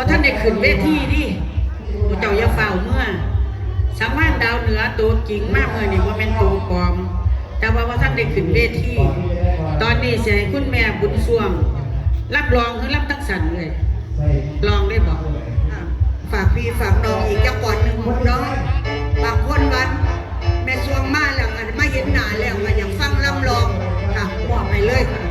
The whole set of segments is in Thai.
พราะท่านได้ขึ้นเวทีดิพระเจ้าอยาเฝ้าเมื่อสามารถดาวเหนือตัวจริงมากเลยนี่ว่าเป็นตัวปลอม แต่ว่าพระท่านได้ขึ้นเวทีตอนนี้เสียคุณแม่บุญส่วง รับรองคือรับตั้งสันเลยลองได้บอกฝากพี่ฝากน้องอีกจังหวัดหนึ่งมุกน้องฝากคนวันแม่ช่วงมาแล้วมาเห็นหนาแล้วอยากฟังลำลองค่ะบอกไปเลยค่ะ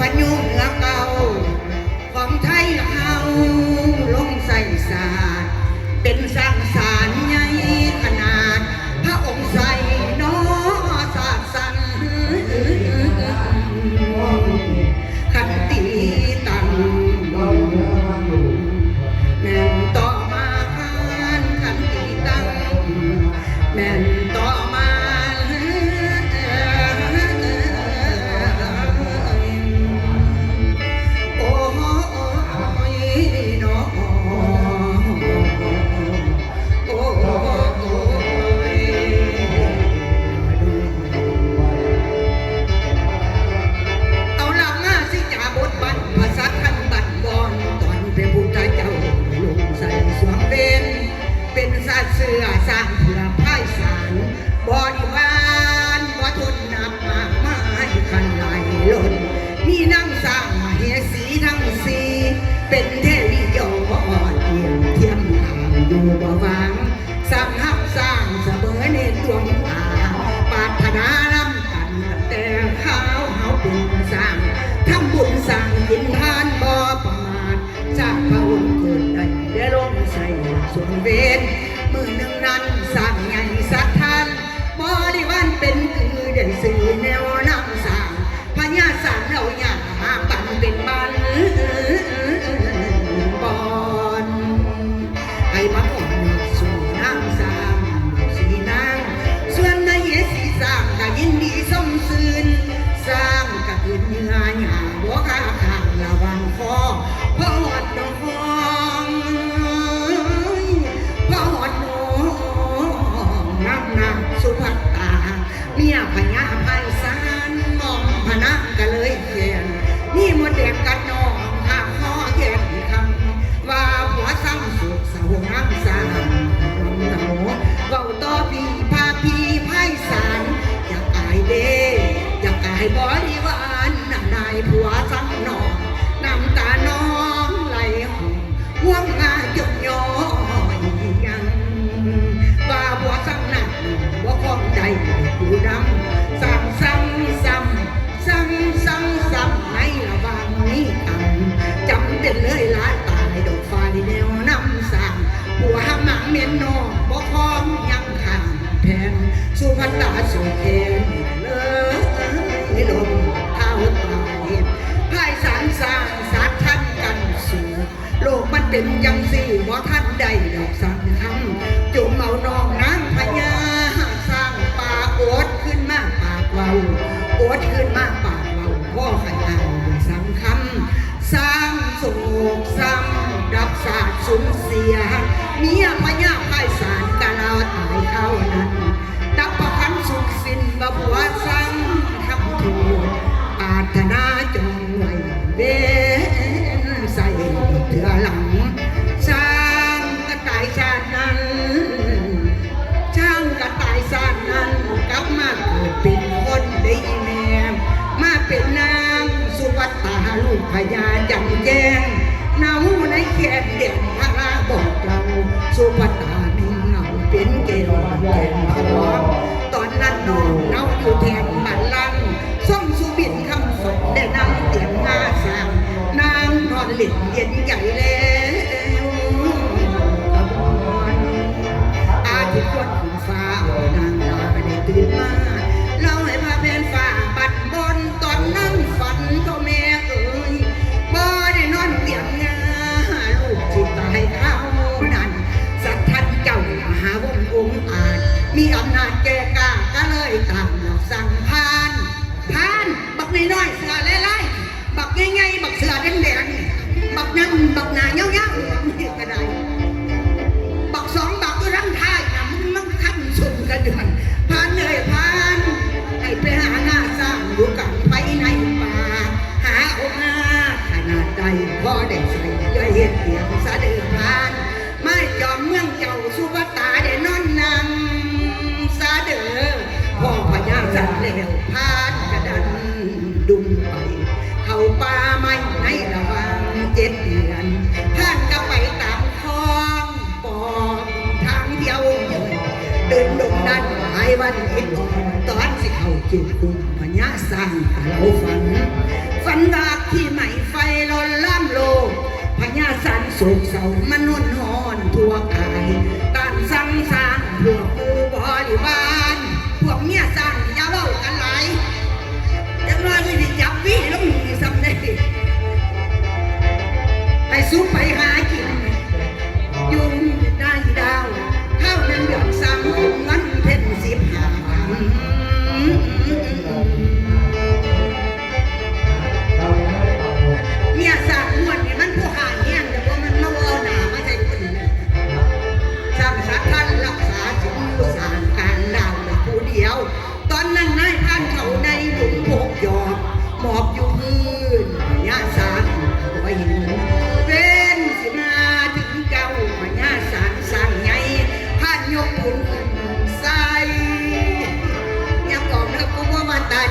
ปัญญูเหเก่า ของไทยเฮาลงใส่ศาสเป็นสังสารใหญ่ขนาด พระองค์ใส่น้อศาสสันขันตีตังแม่นต่อมาขันตีตังแม่นต่อมา สุนเวรมือหนึ่งนั้นสา ลินเย็นใหญ่แล้วอาทิตย์วันขุนฟ้านางลาได้ตื่นมาเราให้พาแผ่นฟ้าบัดบนตอนนั่งฝันก็แม่เอ๋ยบ่ได้นอนเตียงงาลูกจิตตายข้าวนั้นสัทธันเก่ามหาวงอุ้มอาจ มีอำนาจแก่กาก็เลยตามเราสั่งพานพานบักน้อยๆเสือไล่บักง่ายๆบักเสือแดง ยังบักหนาเงี้ยวเงี้ยวนี่ก็ได้บักสองบักก็รั้งท้ายนะมันมันขั้นสุดกันอยู่ผ่านเหนื่อยผ่านให้ไปหาหน้าสร้างอยู่กับไปในป่าหาโอ้าขนาดใดพอได้ใส่ย่อยเห็ด วันเห็ตอนสิเอาเก็บคุณพญาสร้งเราฝัน ฝันดาที่ไหมไฟลนล่ำโลพญาสันโศกเศร้ามนุษย์หอนทั่วกายตันสังสางพวกกูบริบาลพวกเมียสร้งยาเล่ากันหลายจังน้อยที่จับวิ่งลงซ้ำได้ไปซุปไปหา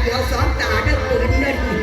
เดี๋ยวสอนตาเด้อปืนเด้อ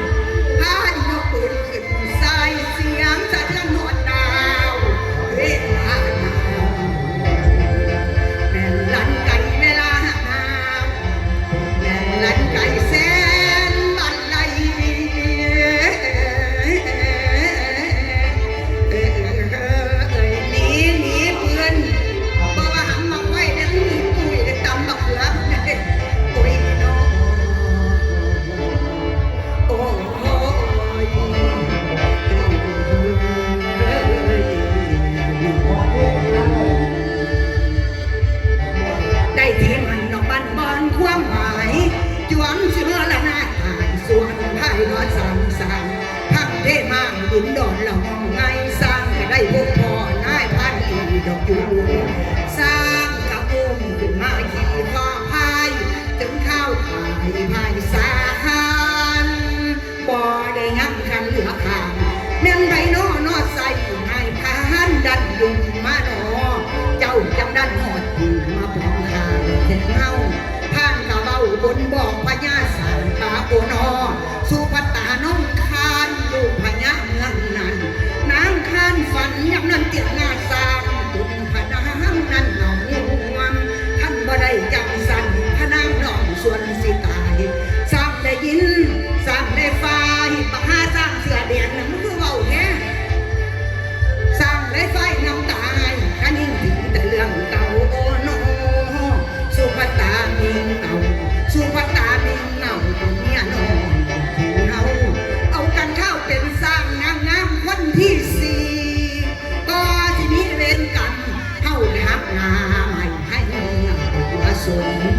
ตั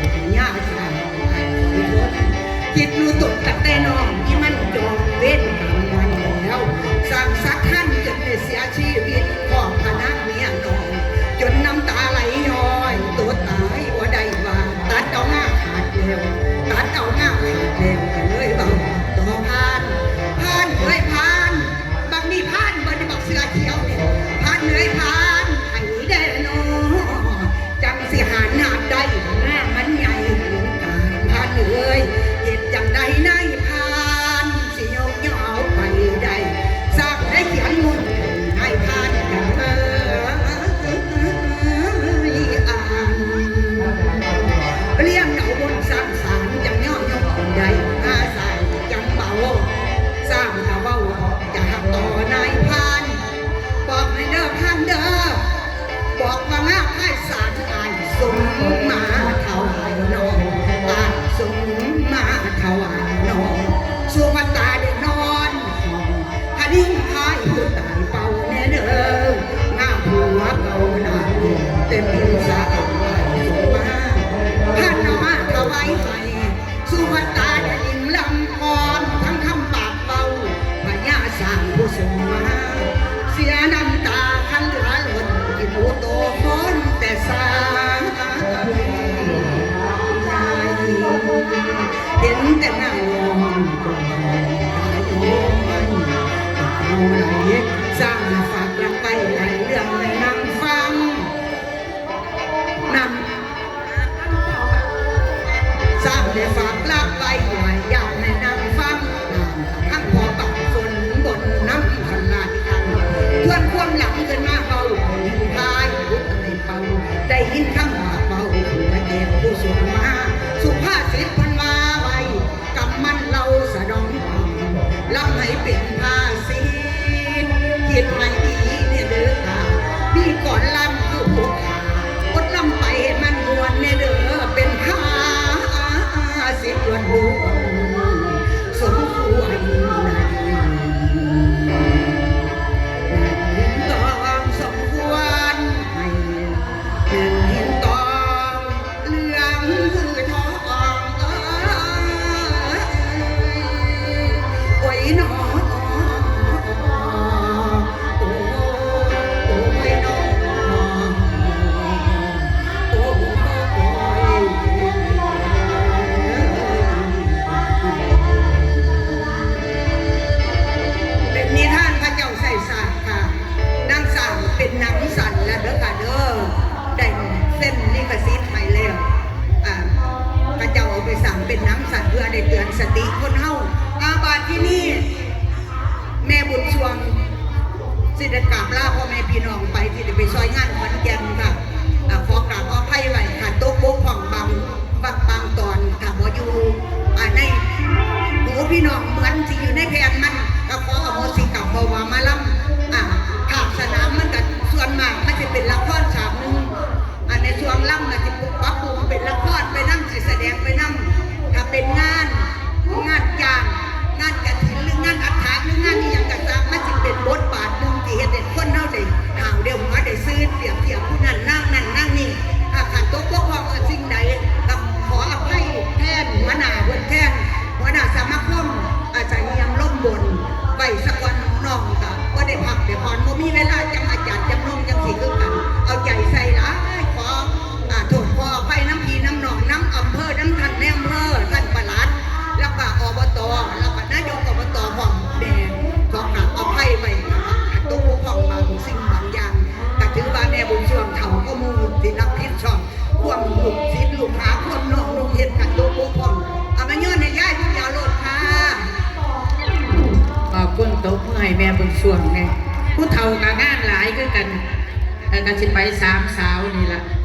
ให้